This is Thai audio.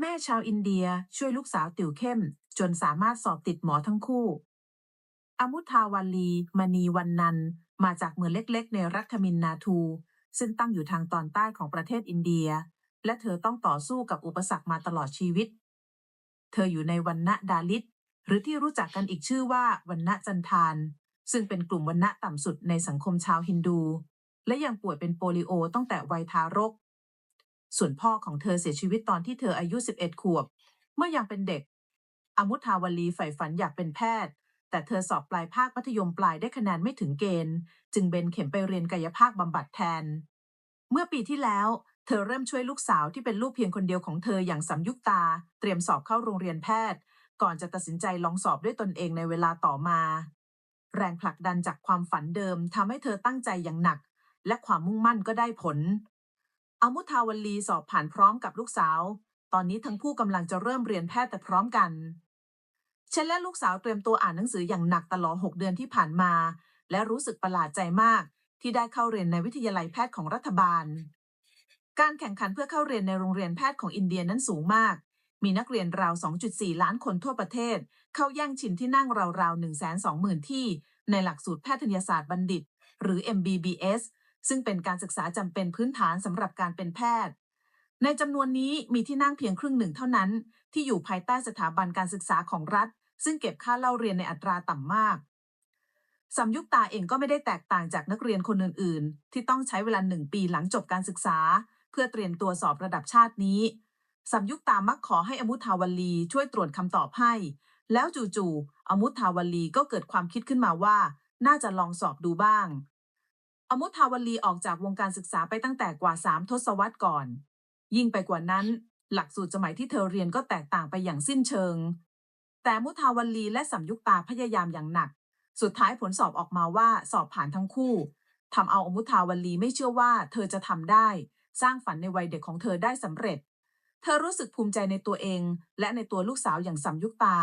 แม่ชาวอินเดียช่วยลูกสาวติวเข้ม จนสามารถสอบติดหมอทั้งคู่อมุทาวาลีมณีวันนัน มาจากเมืองเล็กๆ ในรัฐมินนาทู ซึ่งตั้งอยู่ทางตอนใต้ของประเทศอินเดีย และเธอต้องต่อสู้กับอุปสรรคมาตลอดชีวิต เธออยู่ในวันณะดาลิต หรือที่รู้จักกันอีกชื่อว่าวันณะจันทาน ซึ่งเป็นกลุ่มวันณะต่ำสุดในสังคมชาวฮินดู และยังป่วยเป็นโปลิโอตั้งแต่วัยทารก ส่วนพ่อของเธอเสียชีวิตตอนที่เธออายุ 11 ขวบ เมื่อยังเป็นเด็ก อมุทาวลีใฝ่ฝันอยากเป็นแพทย์ แต่เธอสอบปลายภาคมัธยมปลายได้คะแนนไม่ถึงเกณฑ์ จึงเบนเข็มไปเรียนกายภาคบำบัดแทน เมื่อปีที่แล้ว เธอเริ่มช่วยลูกสาวที่เป็นลูกเพียงคนเดียวของเธออย่างสำยุกตา เตรียมสอบเข้าโรงเรียนแพทย์ ก่อนจะตัดสินใจลองสอบด้วยตนเองในเวลาต่อมา แรงผลักดันจากความฝันเดิมทำให้เธอตั้งใจอย่างหนัก และความมุ่งมั่นก็ได้ผล อามุทาวลีสอบผ่านพร้อมกับลูกสาว ตอนนี้ทั้งคู่กำลังจะเริ่มเรียนแพทย์แต่พร้อมกัน ฉันและลูกสาวเตรียมตัวอ่านหนังสืออย่างหนักตลอด6เดือนที่ผ่านมา และรู้สึกประหลาดใจมาก ที่ได้เข้าเรียนในวิทยาลัยแพทย์ของรัฐบาล การแข่งขันเพื่อเข้าเรียนในโรงเรียนแพทย์ของอินเดียนั้นสูงมาก มีนักเรียนราว 2.4 ล้านคนทั่วประเทศ เข้าแย่งชิงที่นั่งราวๆ120,000 ที่ ในหลักสูตรแพทยศาสตร์บัณฑิต หรือ MBBS ซึ่งเป็นการศึกษาจำเป็นพื้นฐานสำหรับการเป็นแพทย์ ในจำนวนนี้มีที่นั่งเพียงครึ่งหนึ่งเท่านั้น ที่อยู่ภายใต้สถาบันการศึกษาของรัฐ ซึ่งเก็บค่าเล่าเรียนในอัตราต่ำมากสำยุกตาเองก็ไม่ได้แตกต่างจากนักเรียนคนอื่น ๆ ที่ต้องใช้เวลาหนึ่งปีหลังจบการศึกษา เพื่อเตรียมตัวสอบระดับชาตินี้สำยุกตามักขอให้อมุทาวลีช่วยตรวจคำตอบให้ แล้วจู่ๆอมุทาวลีก็เกิดความคิดขึ้นมาว่า น่าจะลองสอบดูบ้าง อมุทาวลีออกจากวงการศึกษาไปตั้งแต่กว่าสามทศวรรษก่อน ยิ่งไปกว่านั้น หลักสูตรสมัยที่เธอเรียนก็แตกต่างไปอย่างสิ้นเชิง แต่มุทาวลีและสัมยุกตาพยายามอย่างหนัก สุดท้ายผลสอบออกมาว่าสอบผ่านทั้งคู่ทำเอาอมุทาวลีไม่เชื่อว่าเธอจะทำได้ สร้างฝันในวัยเด็กของเธอได้สำเร็จ เธอรู้สึกภูมิใจในตัวเอง และในตัวลูกสาวอย่างสัมยุกตา